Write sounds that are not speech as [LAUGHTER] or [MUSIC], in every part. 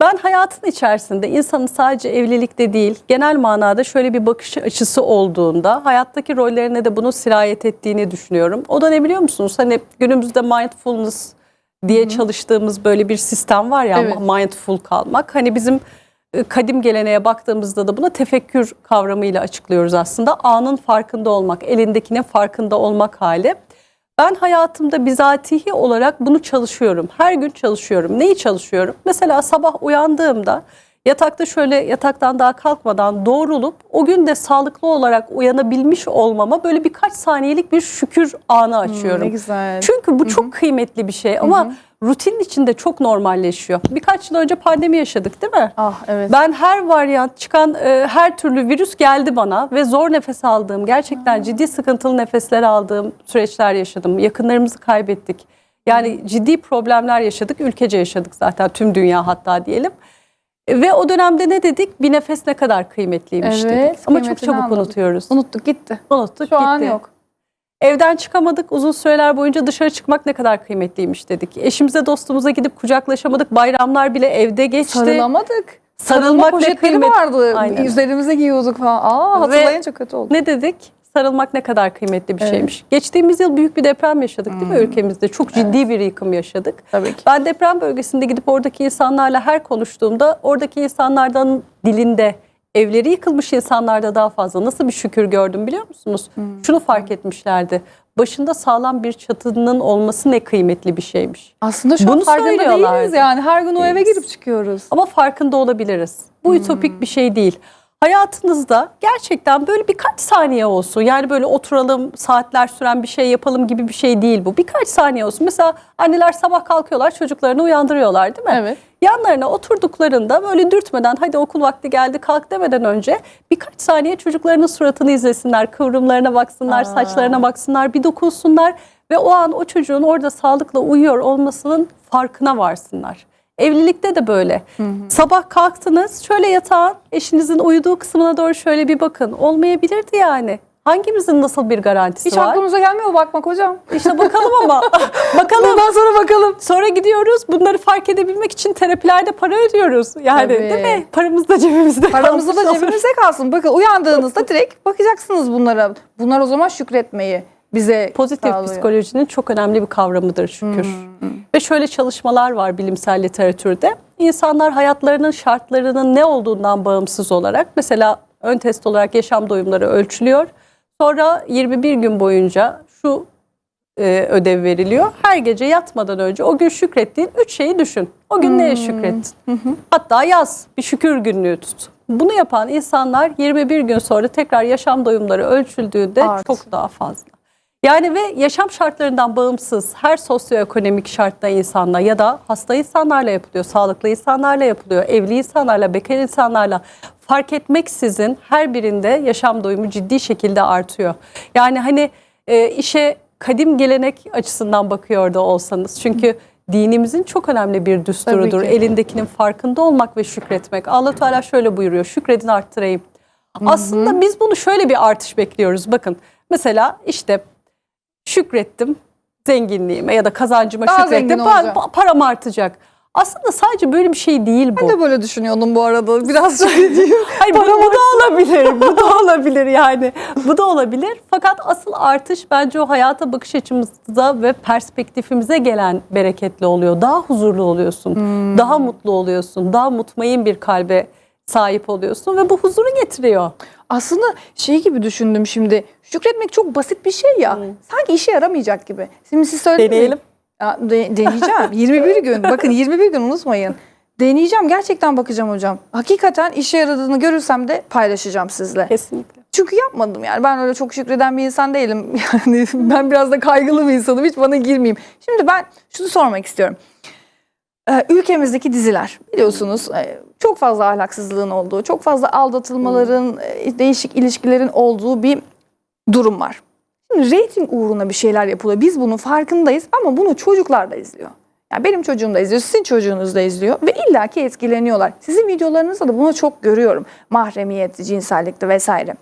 Ben hayatın içerisinde insanın sadece evlilikte değil, genel manada şöyle bir bakış açısı olduğunda hayattaki rollerine de bunu sirayet ettiğini düşünüyorum. O da ne biliyor musunuz? Hani günümüzde mindfulness diye çalıştığımız böyle bir sistem var ya Evet. mindful kalmak. Hani bizim kadim geleneğe baktığımızda da buna tefekkür kavramıyla açıklıyoruz aslında. Anın farkında olmak, elindekinin farkında olmak hali. Ben hayatımda bizatihi olarak bunu çalışıyorum. Her gün çalışıyorum. Neyi çalışıyorum? Mesela sabah uyandığımda yatakta şöyle yataktan daha kalkmadan doğrulup o gün de sağlıklı olarak uyanabilmiş olmama böyle birkaç saniyelik bir şükür anı açıyorum. Hmm, Ne güzel. Çünkü bu çok kıymetli bir şey ama rutinin içinde çok normalleşiyor. Birkaç yıl önce pandemi yaşadık değil mi? Ah evet. Ben her varyant çıkan e, her türlü virüs geldi bana ve zor nefes aldığım, gerçekten ciddi sıkıntılı nefesler aldığım süreçler yaşadım. Yakınlarımızı kaybettik. Yani ciddi problemler yaşadık, ülkece yaşadık zaten tüm dünya hatta diyelim. Ve o dönemde ne dedik? Bir nefes ne kadar kıymetliymiş Evet, dedik. Ama çok çabuk anladık. unutuyoruz. Unuttuk gitti. Unuttuk Şu gitti. an yok. Evden çıkamadık. Uzun süreler boyunca dışarı çıkmak ne kadar kıymetliymiş dedik. Eşimize dostumuza gidip kucaklaşamadık. Bayramlar bile evde geçti. Sarılamadık. Sarılmak ne poşetleri kıymet- vardı. Aynen. Üzerimize giyiyorduk falan. Aa hatırlayınca kötü oldu. Ne dedik? Sarılmak ne kadar kıymetli bir Evet. şeymiş. Geçtiğimiz yıl büyük bir deprem yaşadık değil mi ülkemizde? Çok ciddi bir yıkım yaşadık. Tabii ki. Ben deprem bölgesinde gidip oradaki insanlarla her konuştuğumda oradaki insanlardan dilinde evleri yıkılmış insanlarda daha fazla nasıl bir şükür gördüm biliyor musunuz? Şunu fark etmişlerdi. Başında sağlam bir çatının olması ne kıymetli bir şeymiş. Aslında şu an Bunu farkında söylüyorlardı. değiliz yani. Her gün o eve girip çıkıyoruz. Ama farkında olabiliriz. Bu ütopik bir şey değil. Hayatınızda gerçekten böyle birkaç saniye olsun. Yani böyle oturalım, saatler süren bir şey yapalım gibi bir şey değil bu. Birkaç saniye olsun. Mesela anneler sabah kalkıyorlar, çocuklarını uyandırıyorlar değil mi? Evet. Yanlarına oturduklarında böyle dürtmeden hadi okul vakti geldi kalk demeden önce birkaç saniye çocuklarının suratını izlesinler, kıvrımlarına baksınlar, Aa. saçlarına baksınlar, bir dokunsunlar ve o an o çocuğun orada sağlıkla uyuyor olmasının farkına varsınlar. Evlilikte de böyle. Sabah kalktınız şöyle yatağın eşinizin uyuduğu kısmına doğru şöyle bir bakın. Olmayabilirdi yani. Hangimizin nasıl bir garantisi Hiç var? aklımıza gelmiyor bakmak hocam? İşte bakalım ama. [LAUGHS] bakalım. Bundan sonra bakalım. Sonra gidiyoruz bunları fark edebilmek için terapilerde para ödüyoruz. Yani Tabii. değil mi? Paramız da cebimizde Paramızı da cebimizde kalsın. Bakın uyandığınızda direkt bakacaksınız bunlara. Bunlar o zaman şükretmeyi bize Pozitif sağlıyor. psikolojinin çok önemli bir kavramıdır şükür. Ve şöyle çalışmalar var bilimsel literatürde. İnsanlar hayatlarının şartlarının ne olduğundan bağımsız olarak mesela ön test olarak yaşam doyumları ölçülüyor. Sonra 21 gün boyunca şu e, ödev veriliyor. Her gece yatmadan önce o gün şükrettiğin üç şeyi düşün. O gün neye şükrettin? Hatta yaz, bir şükür günlüğü tut. Bunu yapan insanlar 21 gün sonra tekrar yaşam doyumları ölçüldüğünde Art. çok daha fazla. Yani ve yaşam şartlarından bağımsız her sosyoekonomik şartta insanla ya da hasta insanlarla yapılıyor, sağlıklı insanlarla yapılıyor, evli insanlarla, bekar insanlarla fark etmeksizin her birinde yaşam doyumu ciddi şekilde artıyor. Yani hani e, işe kadim gelenek açısından bakıyor da olsanız çünkü dinimizin çok önemli bir düsturudur. Elindekinin farkında olmak ve şükretmek. Allah Teala şöyle buyuruyor. Şükredin arttırayım. Aslında biz bunu şöyle bir artış bekliyoruz. Bakın mesela işte şükrettim zenginliğime ya da kazancıma Daha şükrettim. zengin Pa- param artacak. Aslında sadece böyle bir şey değil bu. Ben de böyle düşünüyordum bu arada. Biraz [LAUGHS] şükredeyim. [LAUGHS] Hayır bu, bu da olabilir. Bu da [LAUGHS] olabilir yani. Bu da olabilir. Fakat asıl artış bence o hayata bakış açımıza ve perspektifimize gelen bereketli oluyor. Daha huzurlu oluyorsun. Daha mutlu oluyorsun. Daha mutmain bir kalbe sahip oluyorsun ve bu huzuru getiriyor. Aslında şey gibi düşündüm şimdi. Şükretmek çok basit bir şey ya. Sanki işe yaramayacak gibi. Şimdi siz söylediniz. mi? Deneyelim. Ya, de- deneyeceğim. [LAUGHS] 21 gün. Bakın 21 gün unutmayın. Deneyeceğim. Gerçekten bakacağım hocam. Hakikaten işe yaradığını görürsem de paylaşacağım sizle. Kesinlikle. Çünkü yapmadım yani. Ben öyle çok şükreden bir insan değilim. [LAUGHS] Yani ben biraz da kaygılı bir insanım. Hiç bana girmeyeyim. Şimdi ben şunu sormak istiyorum. Ee, ülkemizdeki diziler biliyorsunuz e, çok fazla ahlaksızlığın olduğu, çok fazla aldatılmaların, e, değişik ilişkilerin olduğu bir durum var. Şimdi reyting uğruna bir şeyler yapılıyor. Biz bunun farkındayız ama bunu çocuklar da izliyor. Yani benim çocuğum da izliyor, sizin çocuğunuz da izliyor ve illaki etkileniyorlar. Sizin videolarınızda da bunu çok görüyorum. Mahremiyet, cinsellikte vesaire.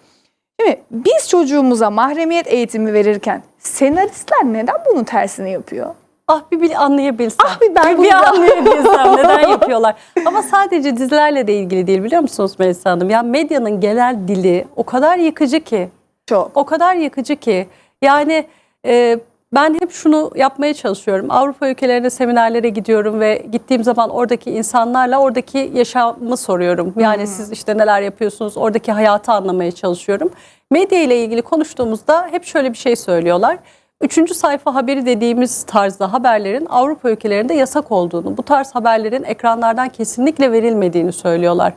Şimdi biz çocuğumuza mahremiyet eğitimi verirken senaristler neden bunun tersini yapıyor? Ah bir, bir anlayabilsem. Ah bir ben bir, da- anlayabilsem [LAUGHS] neden yapıyorlar. Ama sadece dizilerle de ilgili değil biliyor musunuz Melisa Hanım? Yani medyanın genel dili o kadar yıkıcı ki. Çok. O kadar yıkıcı ki. Yani e, ben hep şunu yapmaya çalışıyorum. Avrupa ülkelerine seminerlere gidiyorum ve gittiğim zaman oradaki insanlarla oradaki yaşamı soruyorum. Yani siz işte neler yapıyorsunuz, oradaki hayatı anlamaya çalışıyorum. Medya ile ilgili konuştuğumuzda hep şöyle bir şey söylüyorlar. Üçüncü sayfa haberi dediğimiz tarzda haberlerin Avrupa ülkelerinde yasak olduğunu, bu tarz haberlerin ekranlardan kesinlikle verilmediğini söylüyorlar.